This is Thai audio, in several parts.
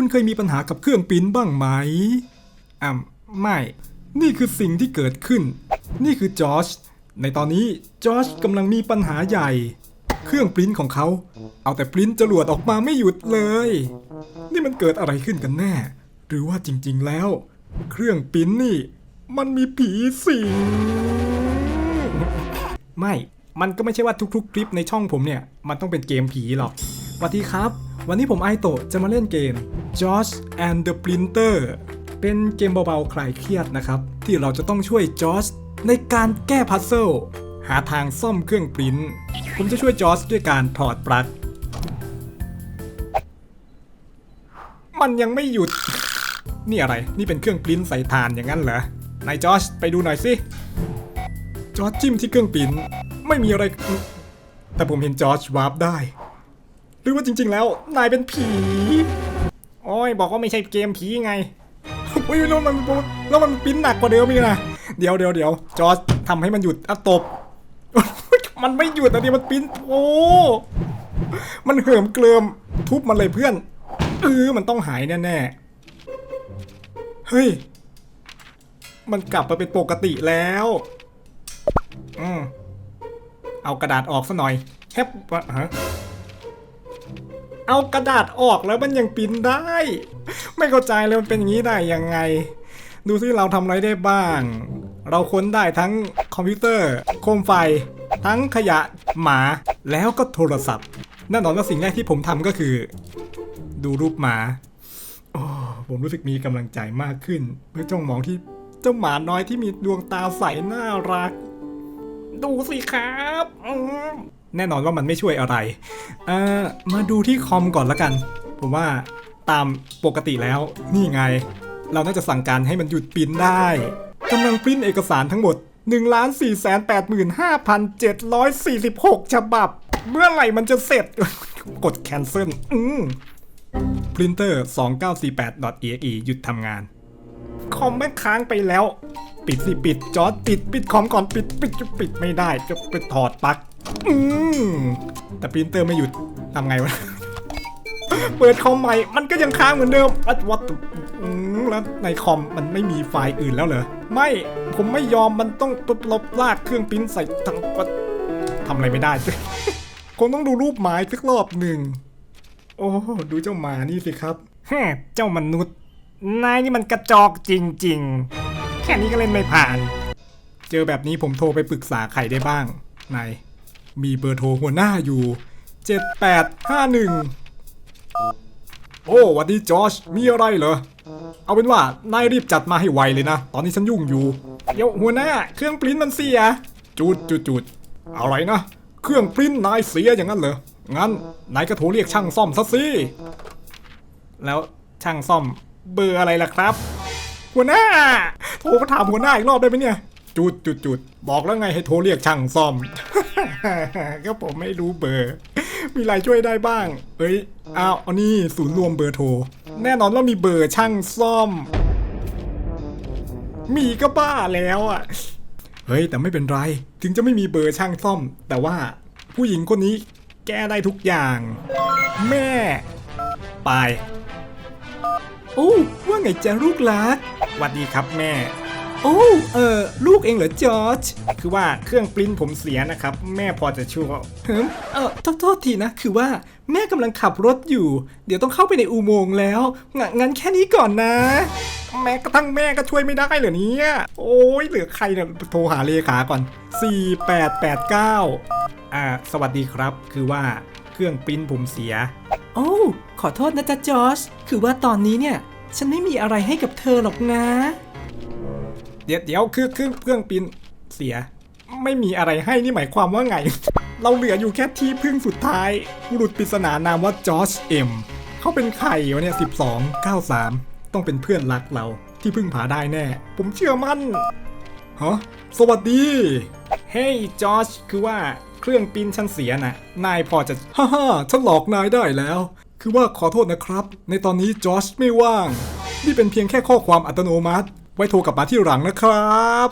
คุณเคยมีปัญหากับเครื่องปริ้นบ้างไหมอ่าไม่ นี่คือสิ่งที่เกิดขึ้น นี่คือจอร์จในตอนนี้จอร์จกำลังมีปัญหาใหญ่ เครื่องปริ้นของเขา เอาแต่ปริ้นจรวดออกมาไม่หยุดเลย นี่มันเกิดอะไรขึ้นกันแน่ หรือว่าจริงๆแล้ว เครื่องปริ้นนี่ มันมีผีสิงไม่ มันก็ไม่ใช่ว่าทุกๆ คลิปในช่องผมเนี่ย มันต้องเป็นเกมผีหรอกสวัสดีครับ วันนี้ผมไอโตะจะมาเล่นเกม Josh and the Printer เป็นเกมเบาๆคลายเครียดนะครับ ที่เราจะต้องช่วยจอร์จในการแก้พัซเซิลหาทางซ่อมเครื่องปริ้นผมจะช่วยจอร์จด้วยการถอดปลั๊กมันยังไม่หยุด นี่อะไร นี่เป็นเครื่องปริ้นใส่ถ่านอย่างนั้นเหรอนายจอร์จไปดูหน่อยสิจอร์จจิ้มที่เครื่องปริ้นไม่มีอะไร แต่ผมเห็นจอร์จวาร์ปได้ รือว่าจริง ๆ แล้วนายเป็นผี โอ้ยบอกว่าไม่ใช่เกมผีไงอุ้ยแล้วมันแล้วมันปิ้นหนักกว่าเดิมอีกนะเดี๋ยวเดี๋ยวเดี๋ยวจอร์จทำให้มันหยุดอะตบ มันไม่หยุดอันนี้มันปิ้นโอ้มันเหิมเกลิมทุบมันเลยเพื่อนเออมันต้องหายแน่ๆเฮ้ยมันกลับมาเป็นปกติแล้วอืมเอากระดาษออกซะหน่อยแคบฮะ เอากระดาษออกแล้วมันยังปิ้นได้ ไม่เข้าใจเลยมันเป็นอย่างนี้ได้ยังไง ดูซิเราทำอะไรได้บ้าง เราค้นได้ทั้งคอมพิวเตอร์ โคมไฟ ทั้งขยะหมาแล้วก็โทรศัพท์แน่นอนว่าสิ่งแรกที่ผมทำก็คือ ดูรูปหมาโอ้ผมรู้สึกมีกำลังใจมากขึ้นเพื่อจ้องมองที่เจ้าหมาน้อยที่มีดวงตาใสน่ารัก ดูสิครับ แน่นอนว่ามันไม่ช่วยอะไร เอ่อ มาดูที่คอมก่อนละกัน ผมว่าตามปกติแล้วนี่ไง เราน่าจะสั่งการให้มันหยุดปริ้นได้กำลังปริ้นเอกสารทั้งหมด 1,485,746 ฉบับ เมื่อไหร่มันจะเสร็จ กด cancel อืม printer 2948.exe หยุดทำงาน คอมแม่งค้างไปแล้ว ปิดสิปิดจอดปิด ปิดคอมก่อนปิด ปิดจะปิดไม่ได้ จะไปถอดปลั๊ก อืมแต่ปรินเตอร์ไม่หยุดทำไงวะ เปิดคอมใหม่ มันก็ยังค้างเหมือนเดิมวัดวัดแล้วในคอมมันไม่มีไฟล์อื่นแล้วเหรอ ไม่ผมไม่ยอมมันต้องลบลากเครื่องปริ้นใส่ทั้งวัดทำอะไรไม่ได้คงต้องดูรูปหมายสักรอบหนึ่ง โอ้ดูเจ้าหมานี่สิครับฮเจ้ามนุษย์ นายนี่มันกระจอกจริง ๆ แค่นี้ก็เล่นไม่ผ่าน เจอแบบนี้ผมโทรไปปรึกษาใครได้บ้างนาย มีเบอร์โทรหัวหน้าอยู่ 7851 โอ้วัดดีจอชมีอะไรเหรอ เอาเป็นว่านายรีบจัดมาให้ไวเลยนะ ตอนนี้ฉันยุ่งอยู่ เดี๋ยวหัวหน้า เครื่องปริ้นมันเสีย จุดจุดจุดอะไรนะ เครื่องปริ้นนายเสียอย่างนั้นเหรอ งั้นนายก็โทรเรียกช่างซ่อมซะสิ แล้วช่างซ่อมเบอร์อะไรล่ะครับ หัวหน้าโทรมาถามหัวหน้าอีกรอบได้ไหมเนี่ย จุดจุดจุดบอกแล้วไงให้โทรเรียกช่างซ่อม ก็ผมไม่รู้เบอร์ มีอะไรช่วยได้บ้าง เอ้ยอ้าวเอานี่ศูนย์รวมเบอร์โทร แน่นอนว่ามีเบอร์ช่างซ่อม มีก็บ้าแล้วอะ เฮ้ยแต่ไม่เป็นไร ถึงจะไม่มีเบอร์ช่างซ่อม แต่ว่าผู้หญิงคนนี้แก้ได้ทุกอย่าง แม่ ไปโอ้ว่าไงจ๊ะลูกรักหวัดดีครับแม่ โอ้เออลูกเองเหรอจอร์จคือว่าเครื่องปริ้นผมเสียนะครับ แม่พอจะช่วยเฮ้มเออโทษโทษทีนะ คือว่าแม่กำลังขับรถอยู่ เดี๋ยวต้องเข้าไปในอุโมงค์แล้วงงั้นแค่นี้ก่อนนะ แม้กระทั่งแม่ก็ช่วยไม่ได้เหรอเนี่ย โอ้ยเหลือใครเนี่ยโทรหาเลขาก่อน 4889 อ่า สวัสดีครับ คือว่าเครื่องปริ้นผมเสีย โอ้ขอโทษนะจ๊ะจอร์จคือว่าตอนนี้เนี่ย ฉันไม่มีอะไรให้กับเธอหรอกนะ เดี๋ยวเดี๋ยวคือเครื่องเครื่องปิ้นเสีย ไม่มีอะไรให้นี่หมายความว่าไง เราเหลืออยู่แค่ที่พึ่งสุดท้ายบุรุษปริศนานามว่าจอร์จเอ็มเขาเป็นใครวะเนี่ย12 93 ต้องเป็นเพื่อนรักเราที่พึ่งพาได้แน่ ผมเชื่อมั่นฮะสวัสดี เฮ้ยจอร์จคือว่าเครื่องปิ้นฉันเสียน่ะนายพอจะฮ่าฮ่าฉันหลอกนายได้แล้ว คือว่าขอโทษนะครับ ในตอนนี้จอร์จไม่ว่าง นี่เป็นเพียงแค่ข้อความอัตโนมัติ ไว้โทรกลับมาที่หลังนะครับ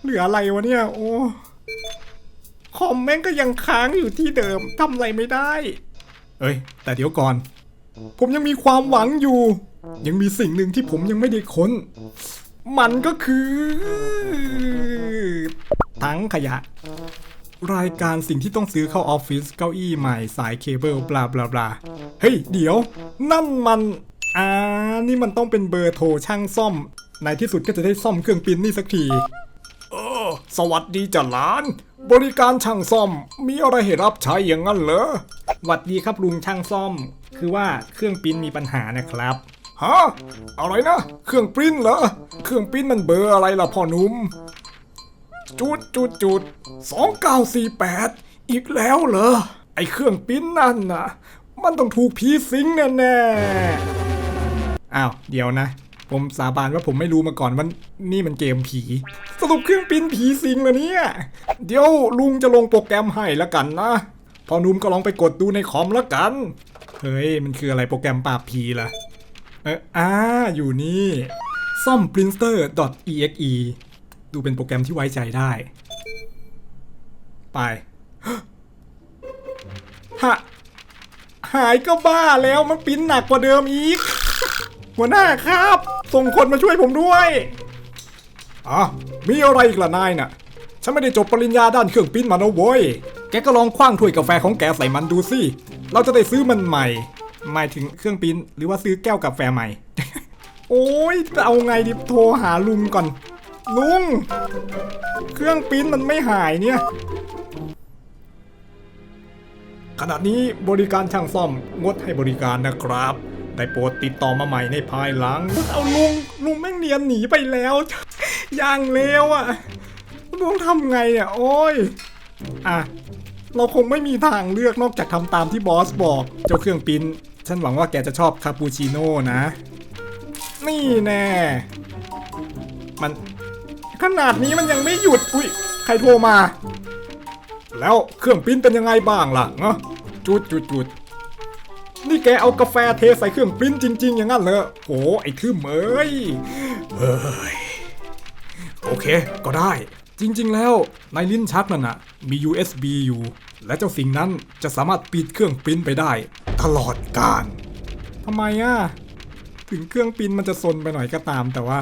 เหลืออะไรวะเนี่ย โอ้ คอมแม่งก็ยังค้างอยู่ที่เดิมทำอะไรไม่ได้ เอ้ย แต่เดี๋ยวก่อน ผมยังมีความหวังอยู่ ยังมีสิ่งหนึ่งที่ผมยังไม่ได้ค้น มันก็คือถังขยะ รายการสิ่งที่ต้องซื้อเข้าออฟฟิศเก้าอี้ใหม่สายเคเบิลบลาบลาบลาเฮ้ย เดี๋ยว นั่นมัน อ่านี่มันต้องเป็นเบอร์โทรช่างซ่อม ในที่สุดก็จะได้ซ่อมเครื่องปิ้นนี่สักทีเออสวัสดีจ้ะหลาน บริการช่างซ่อม มีอะไรให้รับใช้อย่างนั้นเหรอหวัดดีครับลุงช่างซ่อม คือว่าเครื่องปิ้นมีปัญหานะครับ ฮะ อะไรนะ เครื่องปริ้นเหรอ เครื่องปริ้นมันเบอร์อะไรล่ะพ่อหนุ่ม จุดจุดจุดสองเก้าสี่แปดอีกแล้วเหรอ ไอเครื่องปริ้นนั่นน่ะ มันต้องถูกผีสิงแน่แน่ๆ อ้าว เดี๋ยวนะ ผมสาบานว่าผมไม่รู้มาก่อนว่านี่มันเกมผี สรุปเครื่องปิ้นผีสิงเหรอเนี่ย เดี๋ยวลุงจะลงโปรแกรมให้ละกันนะพอนุ่มก็ลองไปกดดูในคอมละกัน เฮ้ย มันคืออะไรโปรแกรมปราบผีล่ะ เอออ่าอยู่นี่ซ่อม printer.exe ดูเป็นโปรแกรมที่ไว้ใจได้ ไปฮะหายก็บ้าแล้วมันปิ้นหนักกว่าเดิมอีก หัวหน้าครับ ส่งคนมาช่วยผมด้วยอะมีอะไรอีกล่ะนายน่ะ ฉันไม่ได้จบปริญญาด้านเครื่องปิ้นมานะเว้ย แกก็ลองคว้างถ้วยกาแฟของแกใส่มันดูสิ เราจะได้ซื้อมันใหม่ หมายถึงเครื่องปิ้นหรือว่าซื้อแก้วกาแฟใหม่ โอ้ยจะเอาไงดิโทรหาลุงก่อน ลุง เครื่องปิ้นมันไม่หายเนี่ย ขณะนี้บริการช่างซ่อมงดให้บริการนะครับ ได้โปรดติดต่อมาใหม่ในภายหลัง เอาลุงลุงแม่งเนียนหนีไปแล้วอย่างเลวอะลุงทำไงอะโอ้ยอะเราคงไม่มีทางเลือกนอกจากทำตามที่บอสบอก เจ้าเครื่องปิ้น ฉันหวังว่าแกจะชอบคาปูชิโน่นะ นี่แน่ มันขนาดนี้มันยังไม่หยุด อุ้ย ใครโทรมา แล้วเครื่องปิ้นเป็นยังไงบ้างล่ะเนาะจุดจุดจุด นี่แกเอากาแฟเทใส่เครื่องปริ้นจริง ๆ อย่างนั้นเหรอโอ้ไอ้ทึมเอ้ยเฮ้ย โอเค ก็ได้ จริง ๆ แล้วในลิ้นชักนั่นน่ะ มี USB อยู่ และเจ้าสิ่งนั้นจะสามารถปิดเครื่องปริ้นไปได้ ตลอดกาลทำไมอะ ถึงเครื่องปริ้นมันจะซนไปหน่อยก็ตาม แต่ว่า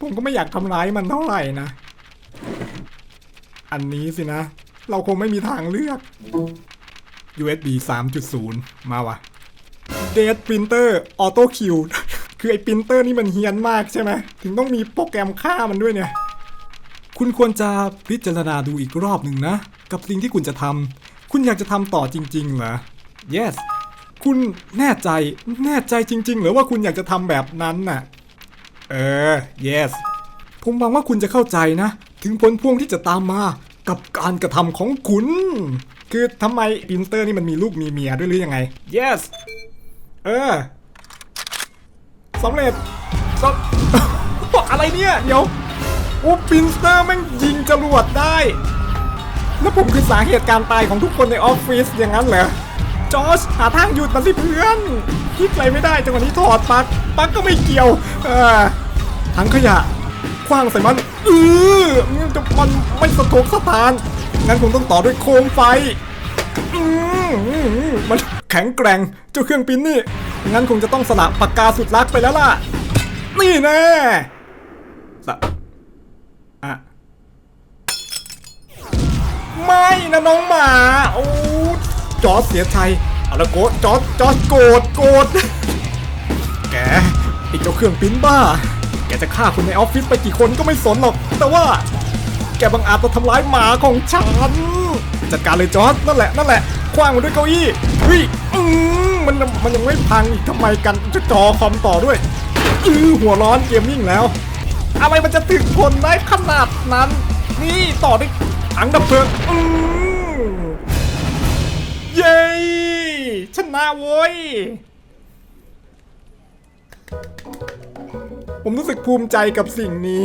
ผมก็ไม่อยากทำร้ายมันเท่าไหร่นะ อันนี้สินะ เราคงไม่มีทางเลือก USB 3.0 มาวะ Dead Printer Auto Q คือไอ้ปรินเตอร์นี่มันเฮี้ยนมากใช่ไหม ถึงต้องมีโปรแกรมฆ่ามันด้วยเนี่ย คุณควรจะพิจารณาดูอีกรอบหนึ่งนะ กับสิ่งที่คุณจะทำ คุณอยากจะทำต่อจริงๆเหรอ yes คุณแน่ใจ แน่ใจจริง ๆ หรือว่าคุณอยากจะทำแบบนั้นน่ะ เออ yes ผมหวังว่าคุณจะเข้าใจนะ ถึงผลพวงที่จะตามมา กับการกระทำของคุณ คือทำไมปรินเตอร์นี่มันมีลูกมีเมียด้วยหรือยังไง yes เออสำเร็จสำอะไรเนี่ยเดี๋ยวโอ้ปินเตอร์แม่งยิงจรวดได้ แล้วผมคือสาเหตุการตายของทุกคนในออฟฟิศอย่างนั้นเหรอจอร์จหาทางหยุดมันสิเพื่อนคิดอะไรไม่ได้จังหวะนี้ถอดปั๊กปั๊กก็ไม่เกี่ยว เออถังขยะ คว้างใส่มันเออมันจะมันไม่สะทกสะทาน งั้นคงต้องต่อด้วยโคมไฟมันแข็งแกร่งเจ้าเครื่องปิ้นนี่ งั้นคงจะต้องสละปากกาสุดรักไปแล้วล่ะ นี่แน่สะอะไม่นะน้องหมา โอ้จอร์จเสียใจเอาละโกจอร์จอร์จโกรธโกรธแกไอเจ้าเครื่องปิ้นบ้า แกจะฆ่าคนในออฟฟิศไปกี่คนก็ไม่สนหรอก แต่ว่า แกบังอาจมาทำร้ายหมาของฉัน จัดการเลยจอร์จนั่นแหละนั่นแหละคว้างมันด้วยเก้าอี้เฮ้ยอืมมันมันยังไม่พังอีกทำไมกันจะจอคอมต่อด้วยอือหัวร้อนเกมมิ่งแล้ว อะไรมันจะถึงคนได้ขนาดนั้น นี่ต่อด้วยถังดับเพลิงอืมเย้ชนะโว้ย ผมรู้สึกภูมิใจกับสิ่งนี้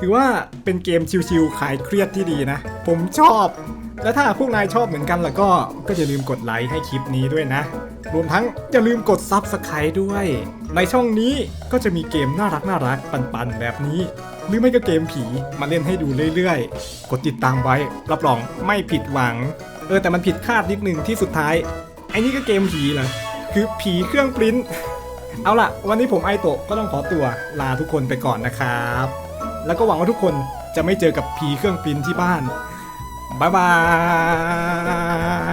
ถือว่าเป็นเกมชิวๆขายเครียดที่ดีนะ ผมชอบ และถ้าพวกนายชอบเหมือนกันแล้วก็ ก็อย่าลืมกดไลค์ให้คลิปนี้ด้วยนะ รวมทั้งอย่าลืมกดซับสไครต์ด้วย ในช่องนี้ก็จะมีเกมน่ารักน่ารักปันๆแบบนี้ หรือไม่ก็เกมผีมาเล่นให้ดูเรื่อยๆ กดติดตามไว้ รับรองไม่ผิดหวัง เออแต่มันผิดคาดนิดนึงที่สุดท้ายไออ้นี่ก็เกมผีเหรอคือผีเครื่องปริ้น เอาล่ะ วันนี้ผมไอโตะก็ต้องขอตัวลาทุกคนไปก่อนนะครับ แล้วก็หวังว่าทุกคนจะไม่เจอกับผีเครื่องปินที่บ้านบายบา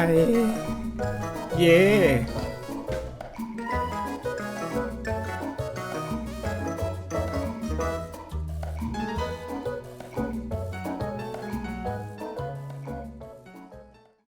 ย เย้